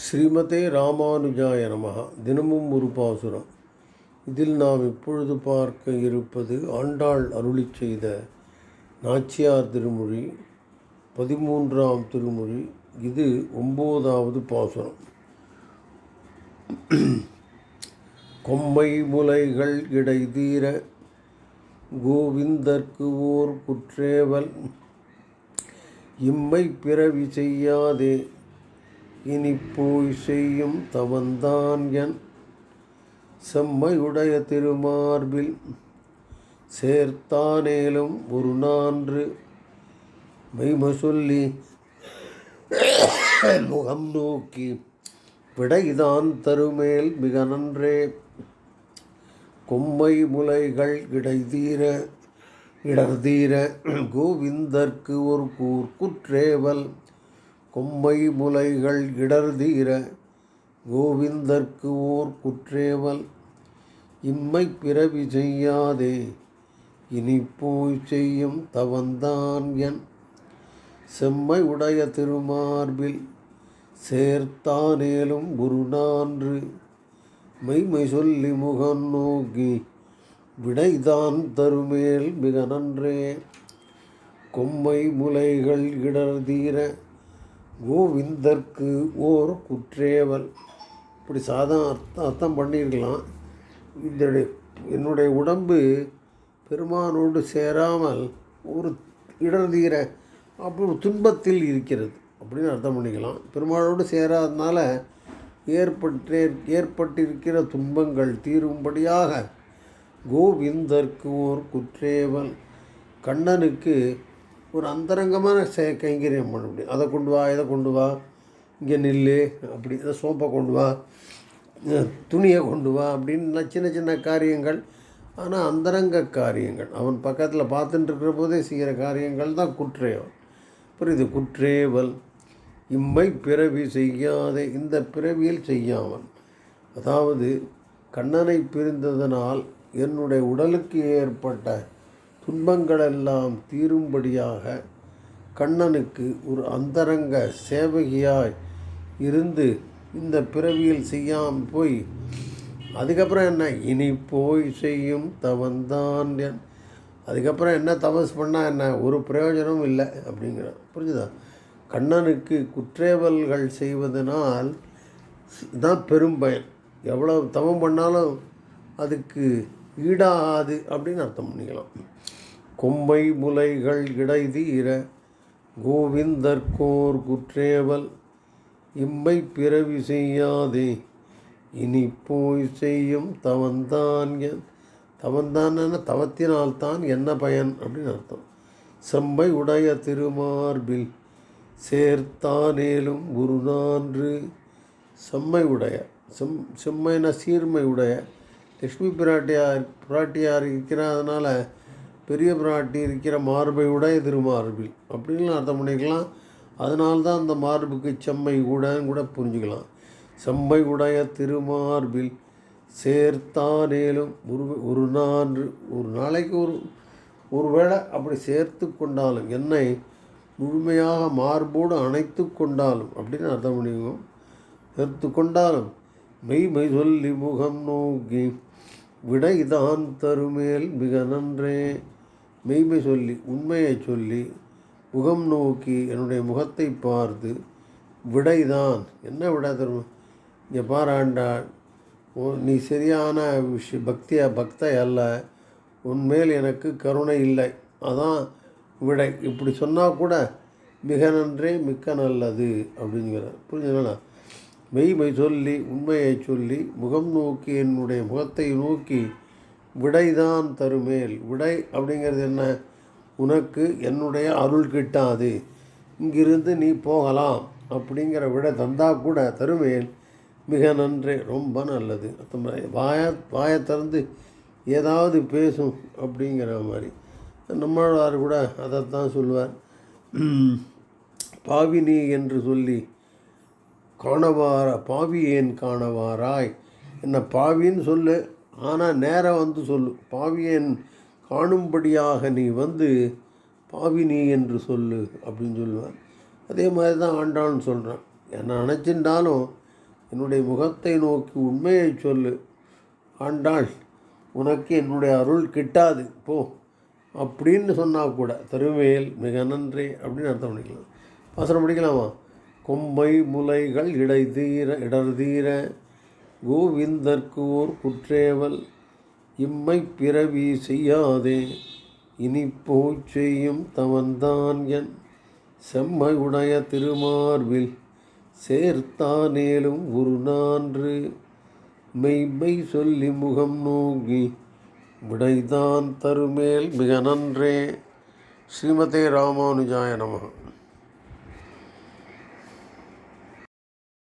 ஸ்ரீமதே ராமானுஜாய நமகா தினமும் ஒரு பாசுரம். இதில் நாம் இப்பொழுது பார்க்க இருப்பது ஆண்டாள் அருளிச் செய்த நாச்சியார் திருமொழி பதிமூன்றாம் திருமொழி இது ஒம்போதாவது பாசுரம். கொம்மை முலைகள் இடைதீர கோவிந்தற்கு ஓர் குற்றேவல். இம்மை பிறவி செய்யாதே இனி போய் செய்யும் தவந்தான் என் செம்மையுடைய திருமார்பில். சேர்த்தானேலும் ஒரு நான்று மெய்ம சொல்லி முகம் நோக்கி விடைதான் தருமேல் மிக நன்றே. கொம்மை முலைகள் இடைதீர இடர்தீர கோவிந்தற்கு ஒரு கூர் கொம்மை முலைகள் இடர்தீர கோவிந்தற்கு ஓர் குற்றேவல். இம்மை பிறவி செய்யாதே இனி போய் செய்யும் தவந்தான் என். செம்மை உடைய திருமார்பில் சேர்த்தானேலும் குருநான்று. மெய்மை சொல்லி முகம் நோக்கி விடைதான் தருமேல் மிக நன்றே. கொம்மை முலைகள் இடர்தீர கோவிந்தற்கு ஓர் குற்றேவல். இப்படி சாதம் அர்த்தம் அர்த்தம் பண்ணியிருக்கலாம். இந்த என்னுடைய உடம்பு பெருமானோடு சேராமல் ஒரு இடர்தீர அப்படி ஒரு துன்பத்தில் இருக்கிறது. அப்படின்னு அர்த்தம் பண்ணிக்கலாம். பெருமாளோடு சேராதனால ஏற்பட்டே ஏற்பட்டிருக்கிற துன்பங்கள் தீரும்படியாக கோவிந்தற்கு ஓர் குற்றேவல். கண்ணனுக்கு ஒரு அந்தரங்கமான செ கைங்கரியம் பண்ண முடியும் அதை கொண்டு வா இதை கொண்டு வா இங்கே நில்லு அப்படி இதை சோப்பை கொண்டு வா துணியை கொண்டு வா அப்படின்னு சின்ன சின்ன காரியங்கள். ஆனால் அந்தரங்க காரியங்கள். அவன் பக்கத்தில் பார்த்துட்டு இருக்கிற போதே செய்கிற காரியங்கள் தான் குற்றேவல் புரியுது? குற்றேவல். இம்மை பிறவி செய்யாதே. இந்த பிறவியில் செய்யாமல். அதாவது கண்ணனை பிரிந்ததனால் என்னுடைய உடலுக்கு ஏற்பட்ட துன்பங்களெல்லாம் தீரும்படியாக கண்ணனுக்கு ஒரு அந்தரங்க சேவகியாய் இருந்து இந்த பிறவியில் செய்யாமல் போய் அதுக்கப்புறம் என்ன? இனி போய் செய்யும் தவந்தான் அதுக்கப்புறம் என்ன தபஸ் பண்ணால் என்ன? ஒரு பிரயோஜனமும் இல்லை அப்படிங்கிறான். புரிஞ்சுதா? கண்ணனுக்கு குற்றேவல்கள் செய்வதனால் தான் பெரும் பயன். எவ்வளோ தவம் பண்ணாலும் அதுக்கு ஈடாது அப்படின்னு அர்த்தம் பண்ணிக்கலாம். கொம்பை முலைகள் இடை தீர கோவிந்தற்கோர் குற்றேவல் இம்மை பிறவி செய்யாதே இனி போய் செய்யும் தவந்தான் என் தவந்தான் தவத்தினால்தான் என்ன பயன் அப்படின்னு அர்த்தம். செம்மை உடைய திருமார்பில் சேர்த்தானேலும் குருநான்று செம்மை உடைய செம் செம்மைன சீர்மை உடைய லக்ஷ்மி பிராட்டியார் பிராட்டியார் இருக்கிறதுனால பெரிய பிராட்டி இருக்கிற மார்பை உடைய திருமார்பில் அப்படின்னு அர்த்தம் பண்ணிக்கலாம். அதனால்தான் அந்த மார்புக்கு செம்மை கூடன்னு கூட புரிஞ்சுக்கலாம். செம்மை உடைய திருமார்பில் சேர்த்தானேலும் ஒரு ஒரு நான்று ஒரு நாளைக்கு ஒரு ஒரு வேளை அப்படி சேர்த்து கொண்டாலும் என்னை முழுமையாக மார்போடு அணைத்து கொண்டாலும் அப்படின்னு அர்த்தம் பண்ணிக்குவோம். சேர்த்து கொண்டாலும் மெய் மெய் சொல்லி முகம் நோக்கி விடைதான் தருமேல் மிக நன்றே. மெய்மை சொல்லி உண்மையை சொல்லி முகம் நோக்கி என்னுடைய முகத்தை பார்த்து விடைதான். என்ன விடை தரும்? இங்கே பாராண்டாள் நீ சரியான விஷய பக்திய பக்தை அல்ல. உன்மேல் எனக்கு கருணை இல்லை. அதான் விடை. இப்படி சொன்னால் கூட மிக நன்றே மிக்க நல்லது அப்படிங்கிறார். புரிஞ்சுங்களா மெய்மை சொல்லி உண்மையை சொல்லி முகம் நோக்கி என்னுடைய முகத்தை நோக்கி விடைதான் தருமேல். விடை அப்படிங்கிறது என்ன? உனக்கு என்னுடைய அருள் கிட்டாது. இங்கிருந்து நீ போகலாம் அப்படிங்கிற விடை தந்தா கூட தருமேல் மிக நன்றே. ரொம்ப நல்லது. வாய வாயை திறந்து ஏதாவது பேசும் அப்படிங்கிற மாதிரி. நம்மளார் கூட அதைத்தான் சொல்லுவார். பாவினி என்று சொல்லி காணவார பாவி ஏன் காணவாராய்? என்ன பாவின்னு சொல்லு. ஆனால் நேராக வந்து சொல்லு. பாவியன் காணும்படியாக நீ வந்து பாவினி என்று சொல்லு அப்படின்னு சொல்லுவார் அதே மாதிரி தான் ஆண்டான்னு சொல்கிறான் என்ன நினச்சிருந்தாலும் என்னுடைய முகத்தை நோக்கி உண்மையை சொல்லு. ஆண்டாள் உனக்கு என்னுடைய அருள் கிட்டாது. போ. அப்படின்னு சொன்னால் கூட தருமையில் மிக நன்றி அப்படின்னு அர்த்தம் பண்ணிக்கலாம். பாசனம் பண்ணிக்கலாமா கொம்மை முலைகள் இடைதீர இடர்தீர இடர் தீர கோவிந்தற்கு ஓர் குற்றேவல் இம்மை பிறவி செய்யாதே இனி செய்யும் தவன்தான் என் செம்மையுடைய திருமார்பில் சேர்த்தானேலும் ஒரு நான்று மெய்மை சொல்லி முகம் நோக்கி விடைதான் தருமேல் மிக நன்றே. ஸ்ரீமதே ராமானுஜாய நமகம்